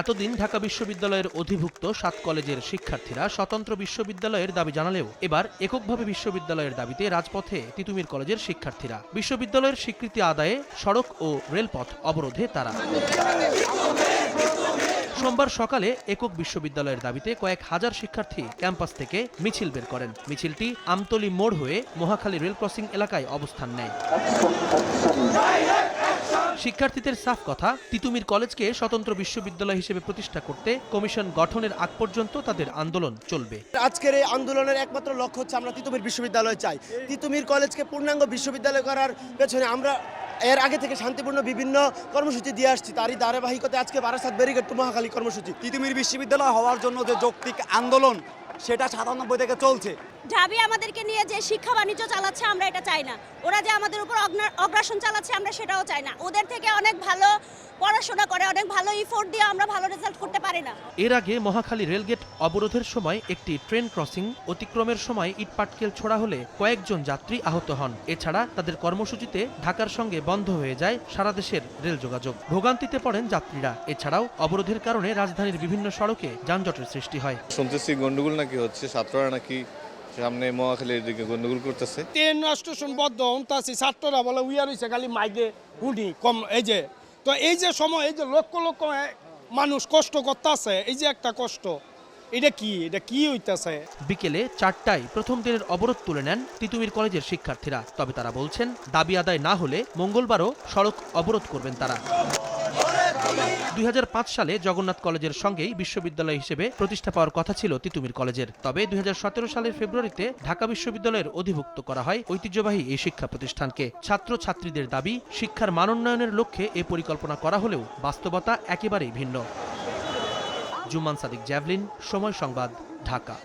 এতদিন ঢাকা বিশ্ববিদ্যালয়ের অধিভুক্ত সাত কলেজের শিক্ষার্থীরা স্বতন্ত্র বিশ্ববিদ্যালয়ের দাবি জানালেও এবার এককভাবে বিশ্ববিদ্যালয়ের দাবিতে রাজপথে তিতুমির কলেজের শিক্ষার্থীরা। বিশ্ববিদ্যালয়ের স্বীকৃতি আদায়ে সড়ক ও রেলপথ অবরোধে তারা। সোমবার সকালে একক বিশ্ববিদ্যালয়ের দাবিতে কয়েক হাজার শিক্ষার্থী ক্যাম্পাস থেকে মিছিল বের করেন। মিছিলটি আমতলি মোড় হয়ে মহাখালী রেল ক্রসিং এলাকায় অবস্থান নেয়। শিক্ষার্থীদের সাফ কথা তিতুমির কলেজকে স্বতন্ত্র বিশ্ববিদ্যালয় হিসেবে প্রতিষ্ঠা করতে কমিশন গঠনের আগ পর্যন্ত তাদের আন্দোলন চলবে। আজকের এই আন্দোলনের একমাত্র লক্ষ্য হচ্ছে আমরা তিতুমির বিশ্ববিদ্যালয় চাই। তিতুমির কলেজকে পূর্ণাঙ্গ বিশ্ববিদ্যালয় করার পেছনে আমরা এর আগে থেকে শান্তিপূর্ণ বিভিন্ন কর্মসূচি দিয়ে আসছি। তারই ধারাবাহিকতা আজকে বারাসাত ব্যারিকেড টু মহাখালী কর্মসূচি। তিতুমির বিশ্ববিদ্যালয় হওয়ার জন্য যে যৌক্তিক আন্দোলন সেটা সাতানব্বই থেকে চলছে। ঢাবি আমাদেরকে নিয়ে যে শিক্ষা বাণিজ্য চালাচ্ছে আমরা এটা চাই না। ওরা যে আমাদের উপর অগ্রাসন চালাচ্ছে আমরা সেটাও চাই না। ওদের থেকে অনেক ভালো পড়াশোনা করে অনেক ভালো ইফোর্ট দিয়ে আমরা ভালো রেজাল্ট করতে পারি না। এর আগে মহাখালী রেলগেট অবরোধের সময় একটি ট্রেন ক্রসিং অতিক্রমের সময় ইটপাটকেল ছোড়া হলে কয়েকজন যাত্রী আহত হন। এছাড়া তাদের কর্মসূচিতে ঢাকার সঙ্গে বন্ধ হয়ে যায় সারা দেশের রেল যোগাযোগ। ভোগান্তিতে পড়েন যাত্রীরা। এছাড়াও অবরোধের কারণে রাজধানীর বিভিন্ন সড়কে যানজটের সৃষ্টি হয়। শুনতেছি গন্ডগোল নাকি হচ্ছে? ছাত্ররা নাকি সামনে মহাখালীর দিকে গন্ডগোল করতেছে। ট্রেন স্টেশন বদ্ধ তাছি ছাত্ররা বলে উইয়ার হয়েছে খালি মাইকে হুনি কম এই যে। তো এই যে সময় এই যে লক্ষ লক্ষ মানুষ কষ্ট করতেছে এই যে একটা কষ্ট এটা কি? এটা কি হইতাছে? বিকেলে চারটায় প্রথম দিনের অবরোধ তুলে নেন তিতুমির কলেজের শিক্ষার্থীরা। তবে তারা বলছেন দাবি আদায় না হলে মঙ্গলবারও সড়ক অবরোধ করবেন তারা। দুই হাজার পাঁচ সালে জগন্নাথ কলেজের সঙ্গেই বিশ্ববিদ্যালয় হিসেবে প্রতিষ্ঠা পাওয়ার কথা ছিল তিতুমির কলেজের। তবে দুই হাজার সতেরো সালের ফেব্রুয়ারিতে ঢাকা বিশ্ববিদ্যালয়ের অধিভুক্ত করা হয় ঐতিহ্যবাহী এই শিক্ষা প্রতিষ্ঠানকে। ছাত্র ছাত্রীদের দাবি, শিক্ষার মানোন্নয়নের লক্ষ্যে এ পরিকল্পনা করা হলেও বাস্তবতা একেবারেই ভিন্ন। জুমান সাদিক জ্যাভলিন, সময় সংবাদ, ঢাকা।